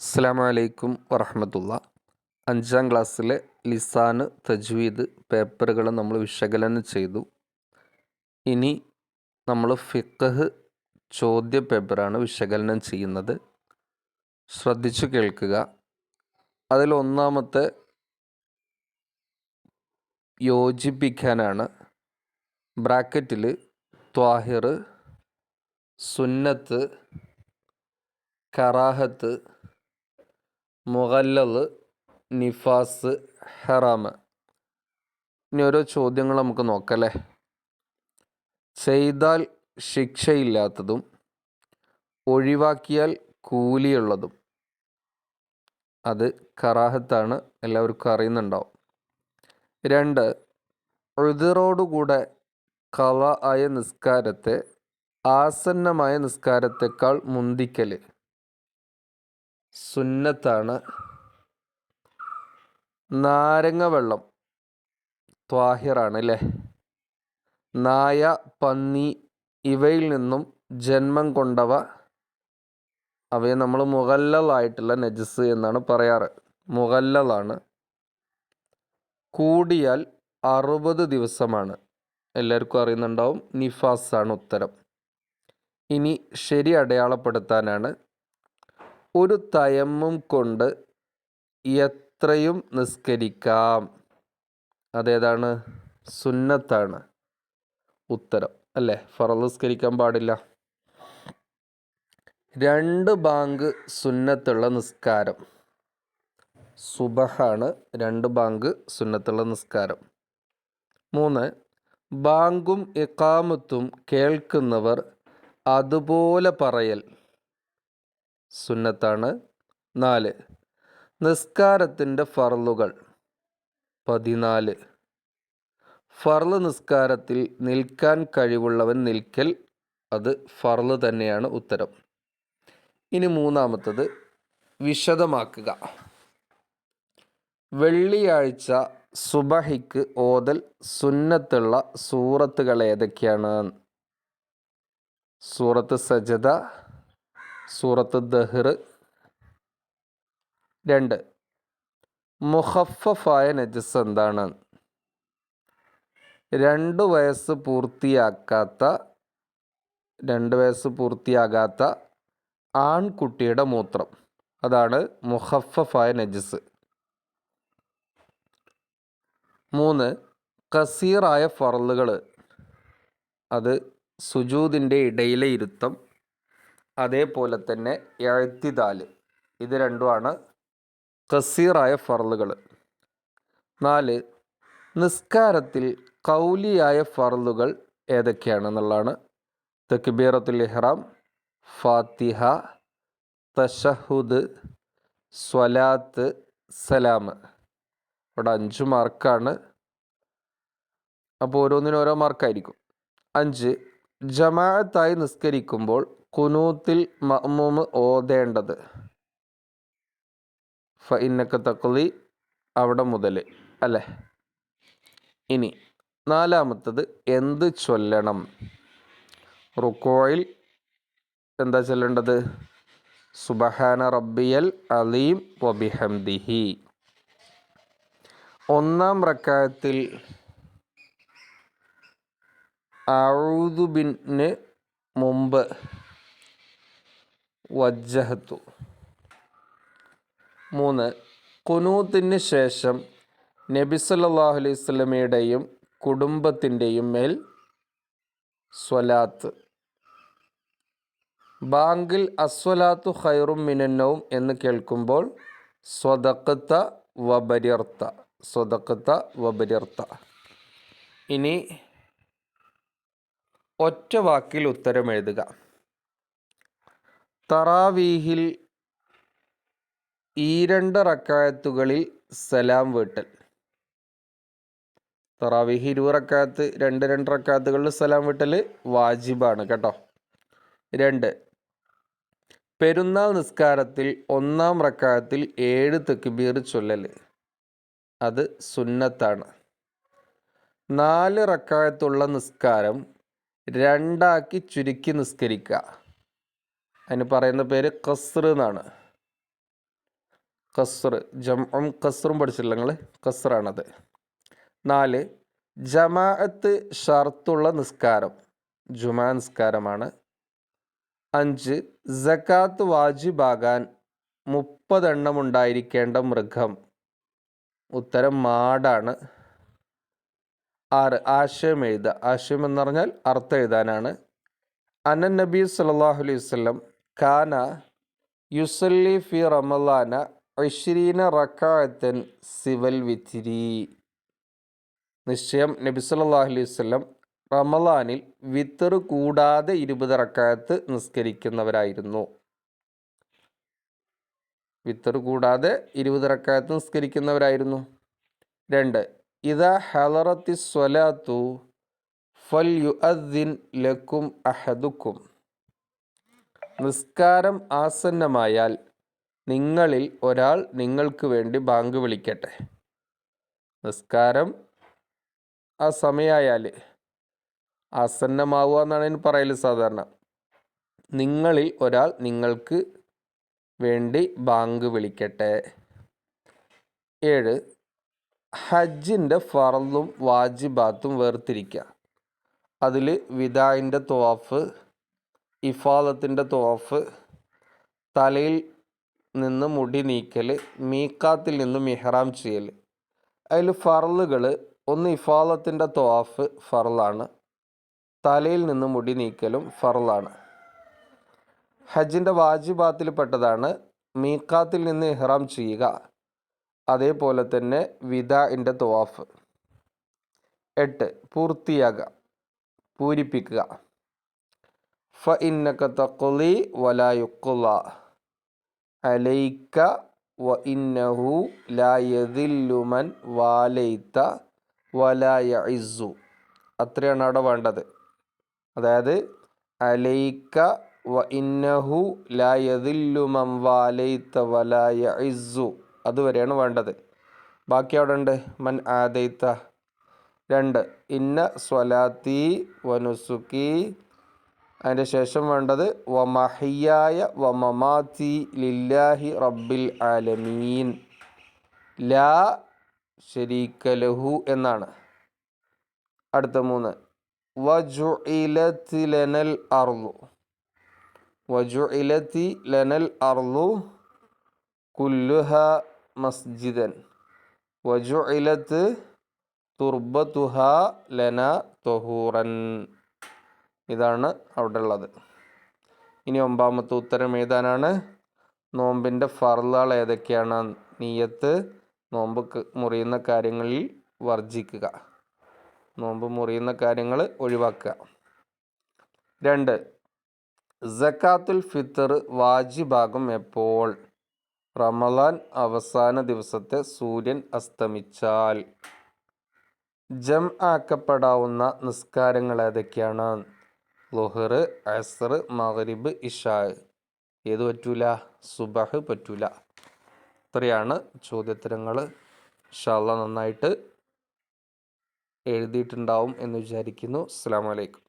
അസ്സാം വലൈക്കും വറഹമത്തുള്ള. അഞ്ചാം ക്ലാസ്സിലെ ലിസാന് തജ്വീദ് പേപ്പറുകൾ നമ്മൾ വിശകലനം ചെയ്തു. ഇനി നമ്മൾ ഫിഖഹ് ചോദ്യ പേപ്പറാണ് വിശകലനം ചെയ്യുന്നത്. ശ്രദ്ധിച്ചു കേൾക്കുക. അതിൽ ഒന്നാമത്തെ യോജിപ്പിക്കാനാണ് ബ്രാക്കറ്റിൽ ത്വാഹിർ സുന്നത്ത് കറാഹത്ത് മുഗല്ലത് നിഫാസ് ഹറാമ്. ഇനി ഓരോ ചോദ്യങ്ങൾ നമുക്ക് നോക്കല്ലേ? ചെയ്താൽ ശിക്ഷയില്ലാത്തതും ഒഴിവാക്കിയാൽ കൂലിയുള്ളതും. അത് കറാഹത്താണ് എല്ലാവർക്കും അറിയുന്നുണ്ടാവും. രണ്ട് ഉതിറോടുകൂടെ കള ആയ നിസ്കാരത്തെ ആസന്നമായ നിസ്കാരത്തെക്കാൾ മുന്തിക്കൽ സുന്നത്താണ്. നാരങ്ങ വെള്ളം. ത്വാഹിറാണ് അല്ലേ നായ പന്നി ഇവയിൽ നിന്നും ജന്മം കൊണ്ടവ. അവയെ നമ്മൾ മുഗല്ലലായിട്ടുള്ള നജസ് എന്നാണ് പറയാറ്. മുഗല്ലലാണ്. കൂടിയാൽ അറുപത് ദിവസമാണ്. എല്ലാവർക്കും അറിയുന്നുണ്ടാവും. നിഫാസാണ് ഉത്തരം. ഇനി ശരി അടയാളപ്പെടുത്താനാണ് ഒരു തയമ്മും കൊണ്ട് എത്രയും നിസ്കരിക്കാം. അതേതാണ്? സുന്നത്താണ് ഉത്തരം. അല്ലേ? ഫറൽ നിസ്കരിക്കാൻ പാടില്ല. രണ്ട് ബാങ്ക് സുന്നത്തുള്ള നിസ്കാരം. സുബഹാണ് രണ്ട് ബാങ്ക് സുന്നത്തുള്ള നിസ്കാരം. മൂന്ന് ബാങ്കും ഇക്കാമത്തും കേൾക്കുന്നവർ അതുപോലെ പറയൽ. സുന്നത്താണ് നാല്. നിസ്കാരത്തിന്റെ ഫർലുകൾ പതിനാല്. ഫർൾ നിസ്കാരത്തിൽ നിൽക്കാൻ കഴിവുള്ളവൻ നിൽക്കൽ അത് ഫർൾ തന്നെയാണ് ഉത്തരം. ഇനി മൂന്നാമത്തത് വിശദമാക്കുക. വെള്ളിയാഴ്ച സുബഹിക്ക് ഓതൽ സുന്നത്തുള്ള സൂറത്തുകൾ ഏതൊക്കെയാണ്? സൂറത്ത് സജദ സൂറത്ത് ദഹ്ർ. രണ്ട്. മുഹഫഫായ നജസ് എന്താണ്? രണ്ട് വയസ്സ് പൂർത്തിയാക്കാത്ത രണ്ട് വയസ്സ് പൂർത്തിയാകാത്ത ആൺകുട്ടിയുടെ മൂത്രം. അതാണ് മുഹഫഫായ നജസ്. മൂന്ന്. കസീറായ ഫറലുകൾ അത് സുജൂതിന്റെ ഇടയിലെ ഇരുത്തം. അതേപോലെ തന്നെ എഴുത്തിദാൽ ഇത് രണ്ടുമാണ് കസീറായ ഫറലുകൾ നാല് നിസ്കാരത്തിൽ കൗലിയായ ഫറലുകൾ ഏതൊക്കെയാണെന്നുള്ളതാണ്. തക്ബീറത്തുൽ ഇഹ്റാം ഫാത്തിഹ തഷഹുദ് സ്വലാത്ത് സലാം ഇവിടെ അഞ്ച് മാർക്കാണ്. അപ്പോൾ ഓരോന്നിനും ഓരോ മാർക്കായിരിക്കും. അഞ്ച് ജമാഅത്തായി നിസ്കരിക്കുമ്പോൾ കുനൂത്തിൽ മഅ്മൂമ് ഓതേണ്ടത്. ഫ ഇന്നക്ക തക്ലി അവിടെ മുതൽ അല്ലേ? ഇനി നാലാമത്തത് എന്ത് ചൊല്ലണം? റുക്കോയിൽ എന്താ ചൊല്ലേണ്ടത്? സുബഹാന റബ്ബിയൽ അലീം വബിഹംദിഹി ഒന്നാം റക്കായത്തിൽ ഔദുബിന് മുമ്പ് വജ്ജഹത്തു. മൂന്ന് കുനൂത്തിന് ശേഷം നബി സല്ലല്ലാഹു അലൈഹി സ്വലമയുടെയും കുടുംബത്തിന്റെയും മേൽ സ്വലാത്ത്. ബാങ്കിൽ അസ്വലാത്തു ഖൈറും മിനന്നവും എന്ന് കേൾക്കുമ്പോൾ സ്വതക്കത്ത വബര്യർത്ത സ്വതക്കത്ത വബര്യർത്ത. ഇനി ഒറ്റ വാക്കിൽ ഉത്തരം എഴുതുക. തറാവീഹിൽ ഈ രണ്ട് റക്കായത്തുകളിൽ സലാം വീട്ടൽ. തറാവീഹ് ഇരുപത് റക്കാത്ത് രണ്ട് രണ്ട് റക്കാത്തുകളിൽ സലാം വീട്ടൽ വാജിബാണ് കേട്ടോ. രണ്ട് പെരുന്നാൾ നിസ്കാരത്തിൽ ഒന്നാം റക്കായത്തിൽ ഏഴ് തെക്കുബീർ ചൊല്ലൽ. അത് സുന്നത്താണ്. നാല് റക്കായത്തുള്ള നിസ്കാരം രണ്ടാക്കി ചുരുക്കി നിസ്കരിക്കുക. അതിന് പറയുന്ന പേര് കസ്ർ എന്നാണ്. കസ്ർ ജംഉം കസ്റും പഠിച്ചിട്ടില്ല നിങ്ങൾ കസ്റാണത് നാല് ജമാഅത്ത് ഷർത്തുള്ള നിസ്കാരം. ജുമാ നിസ്കാരമാണ്. അഞ്ച് സക്കാത്ത് വാജിബാകാൻ മുപ്പതെണ്ണം ഉണ്ടായിരിക്കേണ്ട മൃഗം. ഉത്തരം മാടാണ്. ആറ് ആശയം എഴുതുക. ആശയം എന്ന് പറഞ്ഞാൽ അർത്ഥം എഴുതാനാണ്. അനൻ നബി സല്ലല്ലാഹു അലൈഹി വസല്ലം കാന യുസല്ലി ഫി റമലാന ഐശ്വരീന റക്കായത്തൻ സിവൽ വിത്തിരി. നിശ്ചയം നബി സല്ലല്ലാഹു അലൈഹി വസല്ലം റമലാനിൽ വിത്തർ കൂടാതെ ഇരുപത് റക്കായത്ത് നിസ്കരിക്കുന്നവരായിരുന്നു. വിത്തർ കൂടാതെ ഇരുപത് റക്കായത്ത് നിസ്കരിക്കുന്നവരായിരുന്നു. രണ്ട് ഇതാ ഹലറത്തി സ്വലാത്തു ഫൽ യു അദ്ദിൻ ലക്കും അഹദുക്കും. നിസ്കാരം ആസന്നമായാൽ നിങ്ങളിൽ ഒരാൾ നിങ്ങൾക്ക് വേണ്ടി ബാങ്ക് വിളിക്കട്ടെ. നിസ്കാരം ആ സമയമായാൽ ആസന്നമാവുക എന്നാണ് ഇതിന് പറയൽ സാധാരണ. നിങ്ങളിൽ ഒരാൾ നിങ്ങൾക്ക് വേണ്ടി ബാങ്ക് വിളിക്കട്ടെ. ഏഴ്. ഹജ്ജിന്റെ ഫറലും വാജിബാത്തും വേർതിരിക്കുക അതിൽ വിദായിന്റെ തോഫ് ഇഫാദത്തിന്റെ തോഫ് തലയിൽ നിന്ന് മുടി നീക്കൽ മീക്കാത്തിൽ നിന്ന് മിഹ്റാം ചെയ്യൽ അതിൽ ഫറലുകൾ ഒന്ന് ഇഫാദത്തിന്റെ തോഫ് ഫറലാണ് തലയിൽ നിന്ന് മുടി നീക്കലും ഫറലാണ് ഹജ്ജിന്റെ വാജിബാത്തിൽപ്പെട്ടതാണ് മീക്കാത്തിൽ നിന്ന് ഇഹ്റാം ചെയ്യുക. അതേപോലെ തന്നെ വിദാഇന്റെ തവാഫ്. എട്ട് പൂർത്തിയാകുക പൂരിപ്പിക്കുക. ഫ ഇന്നക തഖ്ലി വലാ യുഖ്ല അലൈക വ ഇന്നഹു ലായതില്ലുമൻ യദില്ലു വലായ വലാ അത്രയാണ് അവിടെ വേണ്ടത്. അതായത് അലൈക്ക വ ഇന്നഹു ലാ യദില്ലു വലായ യഇസ്സു. അതുവരെയാണ് വേണ്ടത്. ബാക്കി അവിടെ ഉണ്ട്. മൻ ആദൈത്ത. രണ്ട്. ഇന്ന സ്വലാത്തി വനുസുക്കി അതിന്റെ ശേഷം വേണ്ടത് വമഹിയായ വമമാതി ലില്ലാഹി റബ്ബിൽ ആലമീൻ. ലാ ശരീക്കലഹു എന്നാണ്. അടുത്ത മൂന്ന്. വജു ഇലത്തി ലനൽ അർലു വജുഇലത്തി ലനൽ അർലു കുല്ലുഹ മസ്ജിദൻ. വജു ഇലത്ത് തുർബത്തുഹ ലന തൊഹൂറൻ. ഇതാണ് അവിടെ ഉള്ളത് ഇനി ഒമ്പാമത്തെ ഉത്തരം ഏതാനാണ് നോമ്പിന്റെ ഫർലാൾ ഏതൊക്കെയാണ്? നീയത്ത് നോമ്പ് മുറിയുന്ന കാര്യങ്ങളിൽ വർജിക്കുക നോമ്പ് മുറിയുന്ന കാര്യങ്ങൾ ഒഴിവാക്കുക. രണ്ട് ജക്കാത്തുൽ ഫിത്തർ വാജിബാകും എപ്പോൾ? റമലാൻ അവസാന ദിവസത്തെ സൂര്യൻ അസ്തമിച്ചാൽ. ജം ആക്കപ്പെടാവുന്ന നിസ്കാരങ്ങൾ ഏതൊക്കെയാണ്? ലുഹർ അസർ മഗ്രിബ് ഇഷാ. ഏത് പറ്റൂല? സുബഹ് പറ്റൂല. ഇത്രയാണ് ചോദ്യോത്തരങ്ങൾ. ഇൻഷാല്ല നന്നായിട്ട് എഴുതിയിട്ടുണ്ടാവും എന്ന് വിചാരിക്കുന്നു. അസ്സാം വലൈക്കും